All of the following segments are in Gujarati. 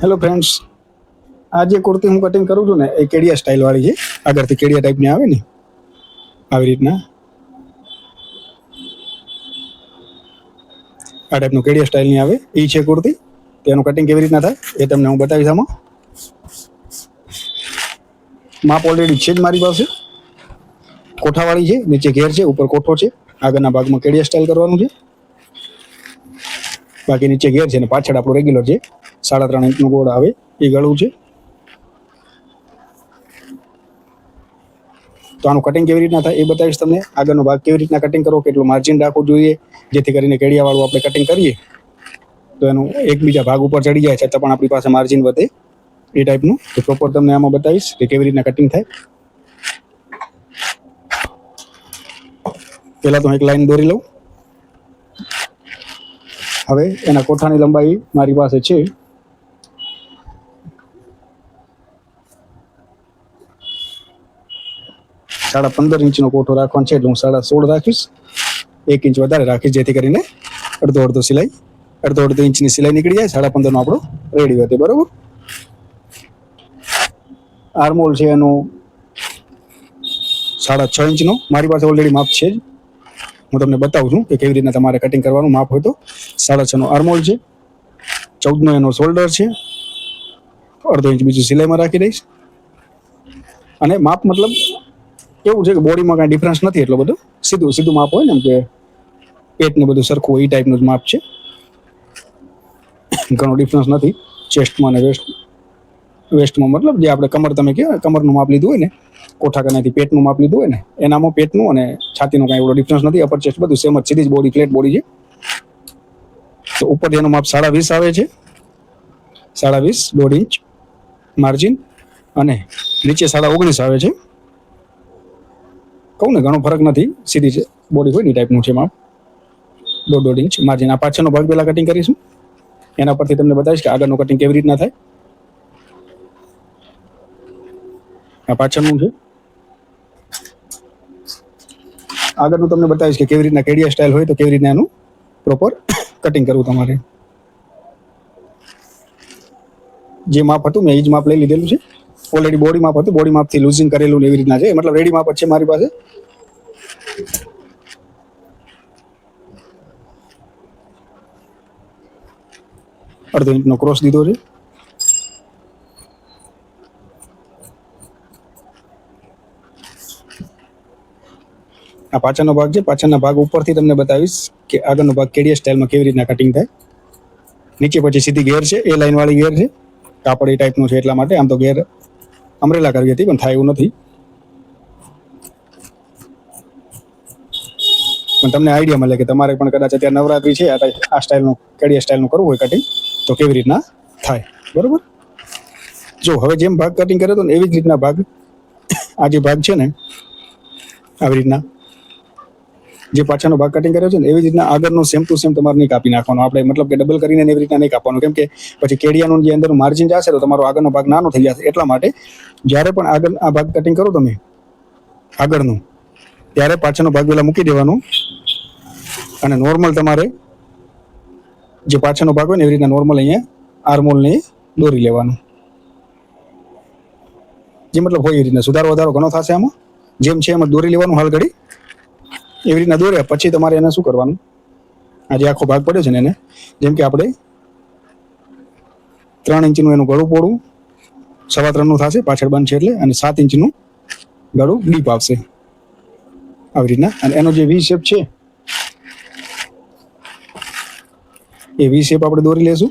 હેલો ફ્રેન્ડ્સ આ જે કુર્તી હું કટિંગ કરું છું ને, એ કેડિયા સ્ટાઇલ વાળી છે. આગળથી કેડિયા ટાઈપની આવે ને, આવી રીતના. આ ટાઈપનું કેડિયા સ્ટાઇલની આવે. એ છે કુર્તી. તેનું કટિંગ કેવી રીતના થાય, એ તમને હું બતાવીશ આમાં. માપ ઓલરેડી છે જ મારી પાસે. કોઠાવાળી છે, નીચે ઘેર છે, ઉપર કોઠો છે. આગળના ભાગમાં કેડિયા સ્ટાઇલ કરવાનું છે. બાકી નીચે ઘેર છે ને, પાછળ આપણું રેગ્યુલર છે. સાડા ત્રણ ઇંચનું ગોળ આવે એ ગળું છે. તો આનું કટિંગ કેવી રીતના થાય એ બતાવીશ તમને. આગળનો ભાગ કેવી રીતના કટિંગ કરવો, કેટલું માર્જિન રાખવું જોઈએ, જેથી કરીને કેડિયાવાળું આપણે કટિંગ કરીએ. તો એનું એકબીજા ભાગ ઉપર ચડી જાય, છતાં પણ આપણી પાસે માર્જિન વધે. એ ટાઈપનું તો પ્રોપર તમને આમાં બતાવીશ કે કેવી રીતના કટિંગ થાય. પહેલાં તો હું એક લાઈન દોરી લઉં. હવે એના કોઠાની લંબાઈ મારી પાસે છે સાડા પંદર ઇંચનો કોઠો રાખવાનો છે એટલે હું સાડા સોળ રાખીશ. એક ઇંચ વધારે રાખીશ, જેથી કરીને અડધો અડધો સિલાઈ, અડધો અડધો ઇંચની સિલાઈ નીકળી જાય. સાડા પંદરનો આપણો રેડી વધે બરાબર? આર્મોલ છે એનું સાડા છ ઇંચનો. મારી પાસે ઓલરેડી માપ છે જ. હું તમને બતાવું છું કે કેવી રીતના તમારે કટિંગ કરવાનું માપ હોય તો. સાડા છનો આર્મોલ છે. ચૌદનો એનો શોલ્ડર છે. અડધો ઇંચ બીજું સિલાઈમાં રાખી દઈશ. અને માપ મતલબ એવું છે કે બોડીમાં કાંઈ ડિફરન્સ નથી એટલો બધો? સીધું સીધું માપ હોય ને કે પેટનું બધું સરખું એ ટાઈપનું જ માપ છે. ઘણો ડિફરન્સ નથી. ચેસ્ટમાં અને વેસ્ટ વેસ્ટમાં મતલબ જે આપણે કમર તમે કહેવાય, કમરનું માપ લીધું હોય ને, કોઠા કનાથી પેટનું માપ લીધું હોય ને, એનામાં પેટનું અને છાતીનું કાંઈ એવડો ડિફરન્સ નથી. અપર ચેસ્ટ બધું સેમ જ, સીધી જ બોડી ફ્લેટ બોડી છે. તો ઉપર એનું માપ સાડા વીસ આવે છે, સાડા વીસ દોઢ ઇંચ માર્જિન અને નીચે સાડા ઓગણીસ આવે છે. કહું ને, ઘણો ફરક નથી. સીધી છે બોડી હોય ને ટાઈપનું છે માપ. દોઢ દોઢ ઇંચ માર્જિન આ પાછળનો ભાગ પહેલાં કટિંગ કરીશું. એના પરથી તમને બતાવીશ કે આગળનું કટિંગ કેવી રીતના થાય. આ પાછળનું છે. આગળનું તમને બતાવીશ કે કેવી રીતના કેડિયા સ્ટાઇલ હોય તો કેવી રીતના એનું પ્રોપર કટિંગ કરવું તમારે. જે માપ હતું, મેં એ જ માપ લઈ લીધેલું છે. ઓલરેડી બોડી માપ હતું. બોડી માપથી લૂઝિંગ કરેલું એવી રીતના છે. મતલબ રેડી માપ છે મારી પાસે. અડધો ઇંચનો ક્રોસ દીધો છે. આ પાછળનો ભાગ છે. પાછળના ભાગ ઉપરથી તમને બતાવીશ કે આગળનો ભાગ કેડિયા સ્ટાઇલમાં કેવી રીતના કટિંગ થાય. નીચે પછી સીધી ગેર છે. એ લાઈન વાળી ગેર છે. કાપડ એ ટાઈપનું છે એટલા માટે. આમ તો ગેર અમરેલા કરવી હતી, પણ થાય એવું નથી. પણ તમને આઈડિયા મળે કે તમારે પણ કદાચ અત્યારે નવરાત્રી છે, આ સ્ટાઇલનું કેડિયા સ્ટાઇલનું કરવું હોય કટિંગ તો કેવી રીતના થાય? બરોબર? જો, હવે જેમ ભાગ કટિંગ કર્યો હતો ને એવી જ રીતના ભાગ, આ જે ભાગ છે ને, આવી રીતના જે પાછળનો ભાગ કટિંગ કર્યો છે ને, એવી રીતના આગળનો સેમ ટુ સેમ તમારે નહીં કાપી નાખવાનો. આપણે મતલબ કે ડબલ કરીને એવી રીતના નહીં કાપવાનું. કેમ કે પછી કેડિયાનું જે અંદરનું માર્જિન જશે તો તમારો આગળનો ભાગ નાનો થઈ જશે. એટલા માટે જ્યારે પણ આગળ આ ભાગ કટિંગ કરો તમે, આગળનું, ત્યારે પાછળનો ભાગ પેલા મૂકી દેવાનો. અને નોર્મલ તમારે જે પાછળનો ભાગ હોય ને, એવી રીતના નોર્મલ અહીંયા આર્મોલને દોરી લેવાનું. જે મતલબ હોય એ રીતના. સુધારો વધારો ઘણો થશે આમાં. જેમ છે એમ દોરી લેવાનું હાલ ઘડી. એવી રીતના દોર્યા પછી તમારે એને શું કરવાનું? આ જે આખો ભાગ પડ્યો છે ને એને. જેમ કે આપણે ત્રણ ઇંચનું એનું ગળું પોળું સવા ત્રણનું થશે, પાછળ બનશે એટલે, અને સાત ઇંચનું ગળું ડીપ આવશે. આવી રીતના. અને એનો જે વી શેપ છે, એ વી શેપ આપણે દોરી લેશું.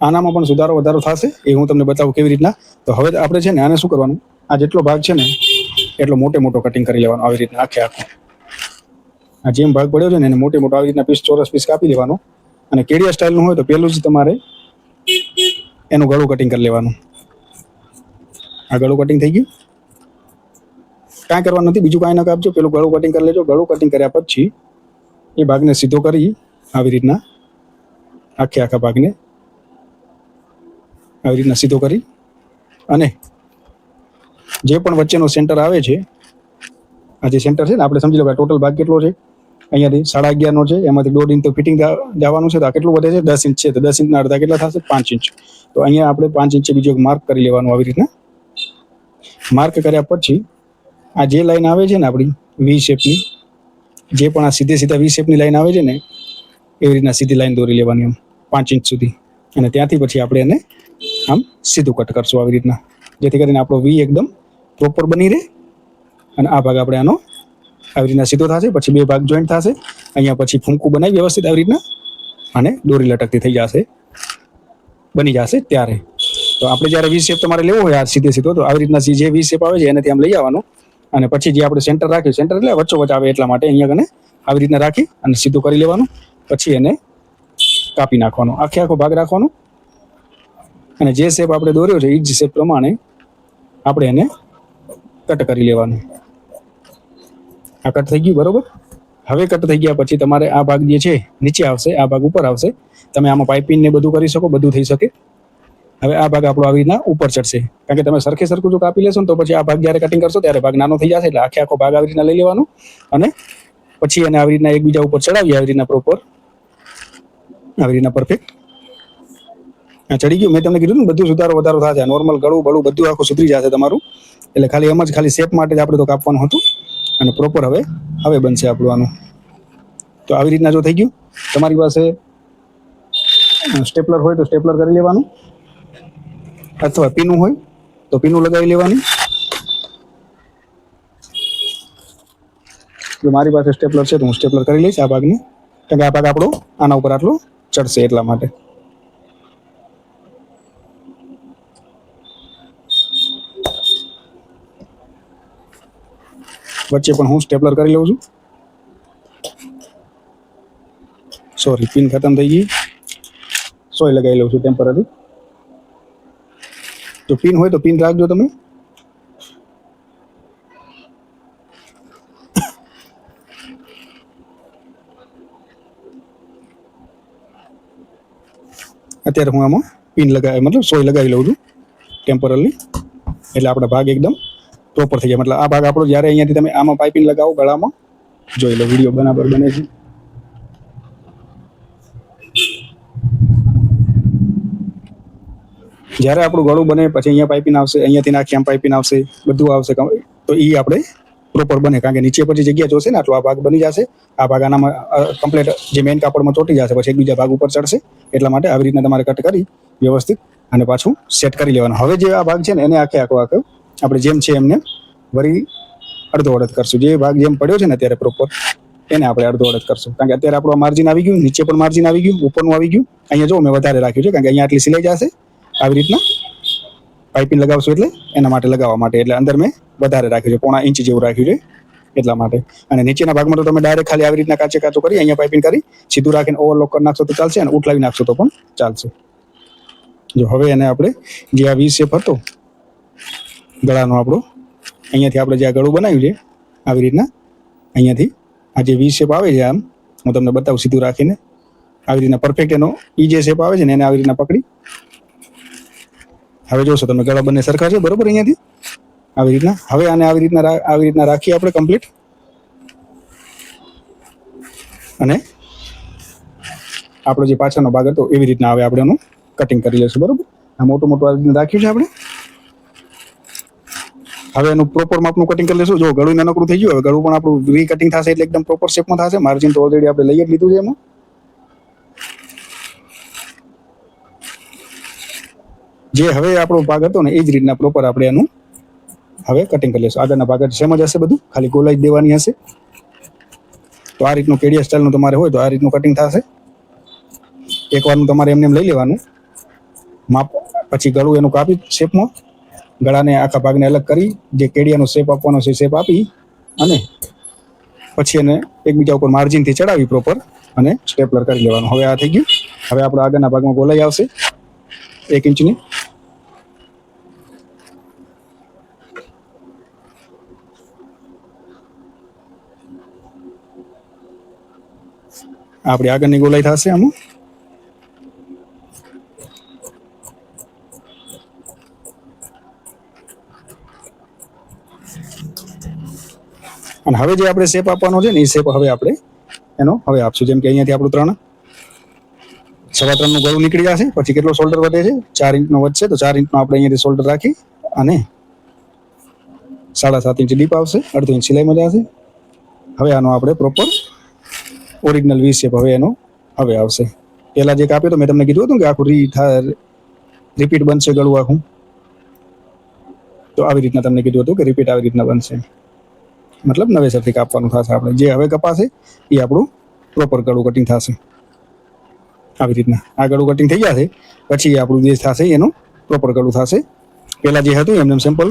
આનામાં પણ સુધારો વધારો થશે એ હું તમને બતાવું કેવી રીતના. તો હવે આપણે છે ને આને શું કરવાનું? આ જેટલો ભાગ છે ને, એટલો મોટે મોટો કટિંગ કરી લેવાનો આવી રીતના આખે આખો. આ જેમ ભાગ પડ્યો છે ને, એને મોટે મોટો આવી રીતના પીસ ચોરસ પીસ કાપી લેવાનો. અને કેડિયા સ્ટાઇલનું હોય તો પહેલું જ તમારે એનું ગળું કટિંગ કરી લેવાનું. આ ગળું કટિંગ થઈ ગયું. કાંઈ કરવાનું નથી, બીજું કાંઈ ન કાપજો. પેલું ગળું કટિંગ કરી લેજો. ગળું કટિંગ કર્યા પછી એ ભાગને સીધો કરી આવી રીતના આખે આખા ભાગને આવી રીતના સીધો કરી અને જે પણ વચ્ચેનો સેન્ટર આવે છે, આ જે સેન્ટર છે ને, આપણે સમજી લો કે ટોટલ ભાગ કેટલો છે? અહીંયાથી સાડા અગિયારનો છે, એમાંથી દોઢ ઇંચ તો ફિટિંગ જવાનું છે, તો આ કેટલું વધે છે? દસ ઇંચ છે, તો દસ ઇંચના અડધા કેટલા થશે? પાંચ ઇંચ. તો અહીંયા આપણે પાંચ ઇંચે બીજો માર્ક કરી લેવાનું આવી રીતના. માર્ક કર્યા પછી આ જે લાઈન આવે છે ને આપણી વી શેપની જે પણ આ સીધે સીધા વી શેપની લાઈન આવે છે ને, એવી રીતના સીધી લાઈન દોરી લેવાની એમ પાંચ ઇંચ સુધી. અને ત્યાંથી પછી આપણે એને આમ સીધું કટ કરશું આવી રીતના. જેથી કરીને આપણો વી એકદમ પ્રોપર બની રહે અને આ ભાગ આપણે આનો આવી રીતના સીધો થશે, પછી બે ભાગ જોઈન્ટ થશે. અહીંયા પછી ફૂંકું બનાવી વ્યવસ્થિત આવી રીતના અને દોરી લટકતી થઈ જશે. બની જશે ત્યારે. તો આપણે જ્યારે વી શેપ તમારે લેવો હોય, આ સીધે સીધો, તો આવી રીતના જે વી શેપ આવે છે, એનાથી આમ લઈ આવવાનું. અને પછી જે આપણે સેન્ટર રાખ્યું સેન્ટર એટલે વચ્ચો વચ્ચ આવે એટલા માટે અહીંયા કને આવી રીતના રાખી અને સીધું કરી લેવાનું. પછી એને કાપી નાખવાનો. આખે આખો ભાગ રાખવાનો. અને જે શેપ આપણે દોર્યો છે એ જ શેપ પ્રમાણે આપણે એને કટ કરી લેવાનું. આ કટ થઈ ગયું, બરોબર? હવે કટ થઈ ગયા પછી તમારે આ ભાગ જે છે, નીચે આવશે, આ ભાગ ઉપર આવશે. તમે આમાં પાઇપિંગ ને બધું કરી શકો, બધું થઈ શકે. હવે આ ભાગ આપણો આવી રીતના ઉપર ચડશે. કારણ કે તમે સરખે સરખું જો કાપી લેશો ને તો પછી આ ભાગ જ્યારે કટિંગ કરશો ત્યારે ભાગ નાનો થઈ જશે એટલે આખે આખો ભાગ આવી રીતના લઈ લેવાનો. અને પછી એને આવી રીતના એકબીજા ઉપર ચડાવીએ, આવી રીતના પ્રોપર આવી રીતના પરફેક્ટ ચડી ગયું. મેં તમને કીધું ને, બધું સુધારો વધારો થશે. નોર્મલ ગળું બળું બધું આખું સુધરી જશે તમારું. એટલે ખાલી એમ જ ખાલી શેપ માટે જ આપણે તો કાપવાનું હતું. અને પ્રોપર હવે હવે બનશે આપણું આનું. તો આવી રીતના જો થઈ ગયું. તમારી પાસે સ્ટેપલર હોય તો સ્ટેપલર કરી લેવાનું. અથવા પીનું હોય તો પીનું લગાવી લેવાનું. જો મારી પાસે સ્ટેપલર છે તો હું સ્ટેપલર કરી લઈશ આ ભાગને. કારણ કે આ ભાગ આપણો આના ઉપર આટલો ચડશે એટલા માટે. વચ્ચે પણ હું સ્ટેપલર કરી લઉં છું. સોરી પિન ખતમ થઈ ગઈ. સોય લગાવી લઉં છું ટેમ્પરરી તો પિન હોય તો પિન રાખજો તમે. અત્યારે હું આમાં પિન લગાવી, મતલબ સોય લગાવી લઉં છું ટેમ્પરરી એટલે આપણા ભાગ એકદમ પ્રોપર થઈ જાય. મતલબ આ ભાગ આપણો જ્યારે અહીંયાથી તમે આમાં પાઇપિંગ લગાવો ગળામાં, જોઈ લો વીડિયો બરાબર બને છે. જ્યારે આપણું ગળું બને, પછી અહીંયા પાઇપિંગ આવશે, અહીંયાથી નાખી આમ પાઇપિંગ આવશે, બધું આવશે. તો એ આપણે પ્રોપર બને. કારણ કે નીચે પછી જગ્યા જોશે ને, આટલો આ ભાગ બની જશે. આ ભાગ આનામાં કમ્પ્લીટ જે મેઇન કાપડમાં ચોટી જશે, પછી એકબીજા ભાગ ઉપર ચડશે. એટલા માટે આવી રીતના તમારે કટ કરી વ્યવસ્થિત અને પાછું સેટ કરી લેવાનું. હવે જે આ ભાગ છે ને, એને આખે આખો આખો આપણે જેમ છે એમને વળી અડધો અડધ કરશું. જે ભાગ જેમ પડ્યો છે ને અત્યારે પ્રોપર એને આપણે અડધો અડધ કરશું. કારણ કે અત્યારે આપણું માર્જિન આવી ગયું, નીચે પણ માર્જિન આવી ગયું, ઉપરનું આવી ગયું. અહીંયા જો મેં વધારે રાખ્યું છે, કારણ કે અહીંયા આટલી સિલાઈ જશે. આવી રીતના પાઇપિંગ લગાવશું એટલે એના માટે લગાવવા માટે. એટલે અંદર મેં વધારે રાખ્યું છે, પોણા ઇંચ જેવું રાખ્યું છે, એટલા માટે. અને નીચેના ભાગમાં તો તમે ડાયરેક્ટ ખાલી આવી રીતના કાચે કાચું કરી, અહીંયા પાઇપિંગ કરી, સીધું રાખીને ઓવરલોક કરી નાખશો તો ચાલશે અને ઉઠલાવી નાખશો તો પણ ચાલશે. જો હવે એને આપણે જે આ વીસ શેપ હતો ગળાનો આપણો. અહીંયાથી આપણે જે આ ગળું બનાવ્યું છે, આવી રીતના અહીંયાથી આ જે વી શેપ આવે છે આમ, હું તમને બતાવું, સીધું રાખીને આવી રીતના પરફેક્ટ એનો ઈ જે શેપ આવે છે ને એને આવી રીતના પકડી. હવે જોશો, તમે ગળા બંને સરખા છે, બરોબર અહીંયાથી? આવી રીતના. હવે આને આવી રીતના આવી રીતના રાખીએ આપણે કમ્પ્લીટ અને આપણો જે પાછળનો ભાગ હતો, એવી રીતના હવે આપણે એનું કટિંગ કરી લઈશું, બરોબર? આ મોટું મોટું આવી રીતના રાખ્યું છે આપણે. હવે એનું પ્રોપર માપનું કટિંગ કરી લઈશું જો ગળું નાનકડું થઈ ગયું, હવે ગળું પણ આપણું રી કટિંગ થશે એટલે એકદમ પ્રોપર શેપમાં થશે. માર્જિન તો ઓલરેડી આપણે લઈ જ લીધું છે એમાં. જે હવે આપણો ભાગ હતો ને, એ જ રીતના પ્રોપર આપણે એનું હવે કટિંગ કરી લઈશું આગળના ભાગ સેમ જ હશે બધું. ખાલી ગોલાઈ દેવાની હશે. તો આ રીતનું કેડિયા સ્ટાઇલનું તમારે હોય તો આ રીતનું કટિંગ થશે. એકવારનું તમારે એમને એમ લઈ લેવાનું. માપ, પછી ગળું એનું કાપી શેપમાં ગળાને આખા ભાગને અલગ કરી, જે કેડિયાનો શેપ આપવાનો છે શેપ આપી અને પછી એને એકબીજા ઉપર માર્જિનથી ચડાવી પ્રોપર અને સ્ટેપલર કરી લેવાનું. હવે આ થઈ ગયું. હવે આપણે આગળના ભાગમાં ગોલાઈ આવશે. એક ઇંચની. આપણી આગળની ગોલાઈ થશે આમાં. હવે જે આપણે શેપ આપવાનો છે ને એ શેપ હવે આપણે એનો હવે આપશું. જેમ કે અહીંયાથી આપણું ત્રણ સવા ત્રણનું ગળું નીકળી જશે. પછી કેટલો શોલ્ડર વધે છે? ચાર ઇંચનો વધશે. તો ચાર ઇંચનો આપણે અહીંયાથી શોલ્ડર રાખી અને સાડા સાત ઇંચ ડીપ આવશે. અડધો ઇંચ સિલાઈમાં જશે. હવે આનો આપણે પ્રોપર ઓરિજિનલ વી શેપ હવે એનો હવે આવશે. પહેલાં જે કાપ્યો તો મેં તમને કીધું હતું કે આખું રી રિપીટ બનશે ગળું આખું. તો આવી રીતના તમને કીધું હતું કે રિપીટ આવી રીતના બનશે. મતલબ નવેસરથી કાપવાનું થશે આપણે. જે હવે કપાશે, એ આપણું પ્રોપર ગળું કટિંગ થશે. આવી રીતના. આ ગળું કટિંગ થઈ જશે પછી આપણું જે થશે, એનું પ્રોપર ગળું થશે. પહેલાં જે હતું, એમને સિમ્પલ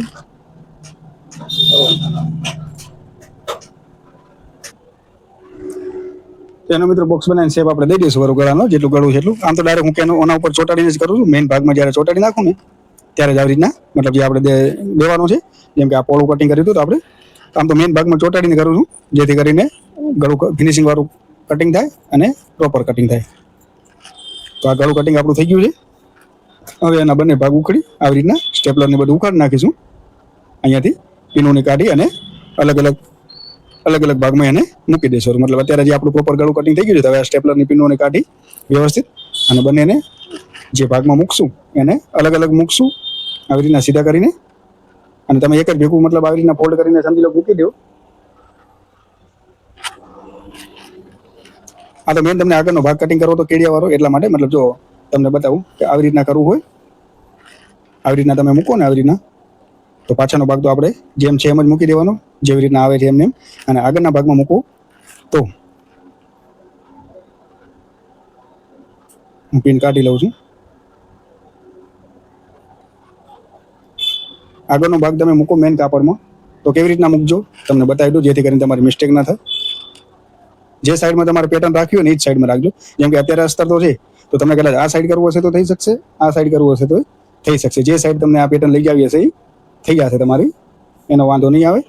એનો મિત્રો બોક્સ બનાવીને શેપ આપણે દઈ દઈશું વરું ગળાનો, જેટલું ગળું છે એટલું. આમ તો ડાયરેક્ટ હું કેનો ઓના ઉપર ચોટાડીને જ કરું છું. મેઇન ભાગમાં જ્યારે ચોટાડી નાખું ને, ત્યારે જ આવી રીતના, મતલબ જે આપણે દેવાનું છે, જેમ કે આ પોળું કટિંગ કર્યું હતું તો આપણે આમ તો મેઇન ભાગમાં ચોટાડીને કરું છું, જેથી કરીને ગળું ફિનિશિંગ વાળું કટિંગ થાય અને પ્રોપર કટિંગ થાય. તો આ ગળું કટિંગ આપણું થઈ ગયું છે. હવે એના બંને ભાગ ઉખડી આવી રીતના સ્ટેપલરને બધું ઉખાડી નાખીશું. અહીંયાથી પીનોને કાઢી અને અલગ અલગ અલગ અલગ ભાગમાં એને મૂકી દઈશું. મતલબ અત્યારે જે આપણું પ્રોપર ગળું કટિંગ થઈ ગયું છે હવે આ સ્ટેપલરની પીનોને કાઢી વ્યવસ્થિત અને બંનેને જે ભાગમાં મૂકશું, એને અલગ અલગ મૂકશું. આવી રીતના સીધા કરીને અને તમે એક જ ભેગું મતલબ આવી રીતના ફોલ્ડ કરીને સમજી લો મૂકી દો આ તો મેં તમને આગળનો ભાગ કટિંગ કરવો તો કેડિયા વાળો એટલા માટે મતલબ જો તમને બતાવું કે આવી રીતના કરવું હોય. આવી રીતના તમે મૂકો ને આવી રીતના. તો પાછળનો ભાગ તો આપણે જેમ છે એમ જ મૂકી દેવાનો. જેવી રીતના આવે છે એમને એમ. અને આગળના ભાગમાં મૂકો. તો હું પિન કાઢી લઉં છું. આગળનો ભાગ તમે મૂકો મેન કાપડમાં. તો કેવી રીતના મૂકજો? તમને બતાવી દઉં, જેથી કરીને તમારી મિસ્ટેક ના થાય. જે સાઈડમાં તમારે પેટર્ન રાખ્યું હોય ને એ જ સાઈડમાં રાખજો. જેમ કે અત્યારે અસ્તર તો છે, તો તમે કદાચ આ સાઈડ કરવું હશે તો થઈ શકશે, આ સાઈડ કરવું હશે તો થઈ શકશે. જે સાઈડ તમને આ પેટર્ન લઈ જાવી હશે એ થઈ જશે તમારી, એનો વાંધો નહીં આવે.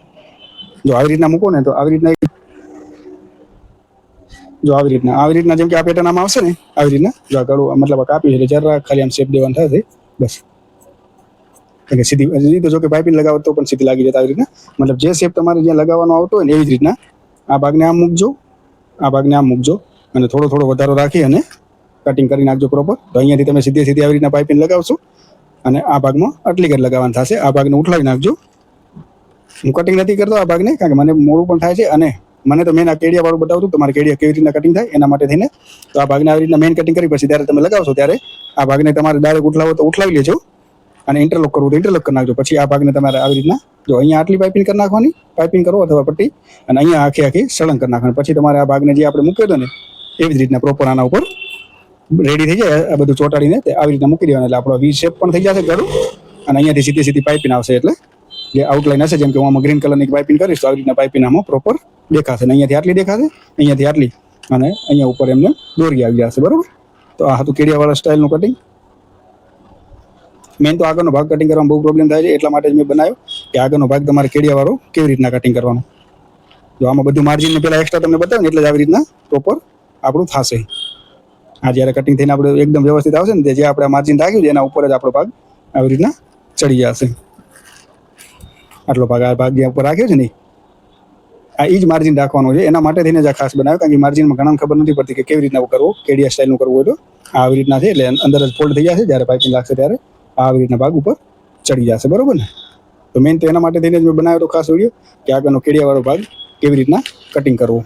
જો આવી રીતના મૂકો ને તો આવી રીતના જો આવી રીતના આવી રીતના જેમ કે આ પેટર્ન આમાં આવશે ને, આવી રીતના જો આ ગળું, મતલબ કાપી એટલે જરા ખાલી આમ શેપ દેવાનું થશે. બસ. કે સીધી જો કે પાઇપિંગ લગાવો તો પણ સીધી લાગી જતા આવી રીતના. મતલબ જે શેપ તમારે જ્યાં લગાવવાનો આવતો હોય ને એવી જ રીતના આ ભાગને આમ મૂકજો. આ ભાગને આમ મૂકજો. અને થોડો થોડો વધારો રાખી અને કટિંગ કરી નાખજો પ્રોપર તો અહીંયાથી તમે સીધી સીધી આવી રીતના પાઇપિંગ લગાવશો. અને આ ભાગમાં આટલી કટ લગાવવાનું થશે. આ ભાગને ઉઠલાવી નાખજો. હું કટિંગ નથી કરતો આ ભાગને, કારણ કે મને મોડું પણ થાય છે. અને મને તો મેન આ કેડિયા વાળું બતાવતું તમારે કેડિયા કેવી રીતના કટિંગ થાય એના માટે થઈને. તો આ ભાગને આવી રીતના મેન કટિંગ કરી પછી ત્યારે તમે લગાવશો ત્યારે આ ભાગને તમારે ડાયરેક્ટ ઉઠલાવો તો ઉઠલાવી લેજો. અને ઇન્ટરલોક કરવું તો ઇન્ટરલોક કરી નાખજો. પછી આ ભાગને તમારે આવી રીતના જો અહીંયા આટલી પાઇપિંગ કરી નાખવાની પાઇપિંગ કરો અથવા પટ્ટી, અને અહીંયા આખી આખી સળંગ કરી નાખવાની. પછી તમારે આ ભાગને જે આપણે મૂક્યો હતો ને, એવી જ રીતના પ્રોપર આના ઉપર રેડી થઈ જાય. આ બધું ચોટાડીને આવી રીતના મૂકી દેવાનું. એટલે આપણો વી શેપ પણ થઈ જશે ગળું અને અહીંયાથી સીધી સીધી પાઇપિંગ આવશે. એટલે જે આઉટલાઈન હશે, જેમ કે હું આમાં ગ્રીન કલરની પાઇપિંગ કરીશ, તો આવી રીતના પાઇપિંગ આમાં પ્રોપર દેખાશે. અહીંયાથી આટલી દેખાશે, અહીંયાથી આટલી, અને અહીંયા ઉપર એમને દોરી આવી જશે. બરોબર? તો આ હતું કેડિયાવાળા સ્ટાઇલનું કટિંગ મેન તો આગળનો ભાગ કટિંગ કરવામાં બહુ પ્રોબ્લેમ થાય છે, એટલા માટે જ મેં બનાવ્યો કે આગળનો ભાગ તમારે કેડિયાવાળો કેવી રીતના કટિંગ કરવાનો. જો આમાં બધું માર્જિન પેલા એક્સ્ટ્રા તમને બતાવ્યું એટલે જ આવી રીતના પ્રોપર આપણું થશે. આ જ્યારે કટિંગ થઈને આપણે એકદમ વ્યવસ્થિત આવશે ને જે આપણે માર્જિન રાખ્યું છે, એના ઉપર જ આપણો ભાગ આવી રીતના ચડી જશે. આટલો ભાગ આ ભાગ જ્યાં ઉપર રાખ્યો છે ને, આ એ જ માર્જિન રાખવાનું છે. એના માટે થઈને જ આ ખાસ બનાવ્યો, કારણ કે માર્જિનમાં ઘણા ખબર નથી પડતી કે કેવી રીતના કરવો, કેડિયા સ્ટાઇલનું કરવું હોય તો. આવી રીતના છે, એટલે અંદર જ ફોલ્ડ થઈ જશે, જ્યારે પાઇપિંગ લાગશે ત્યારે આવી રીતના ભાગ ઉપર ચડી જશે, બરોબર ને? તો મેન તો એના માટે થઈને જ મેં બનાવ્યો હતો ખાસ વીડિયો કે આગળનો કેડિયાવાળો ભાગ કેવી રીતના કટિંગ કરવું.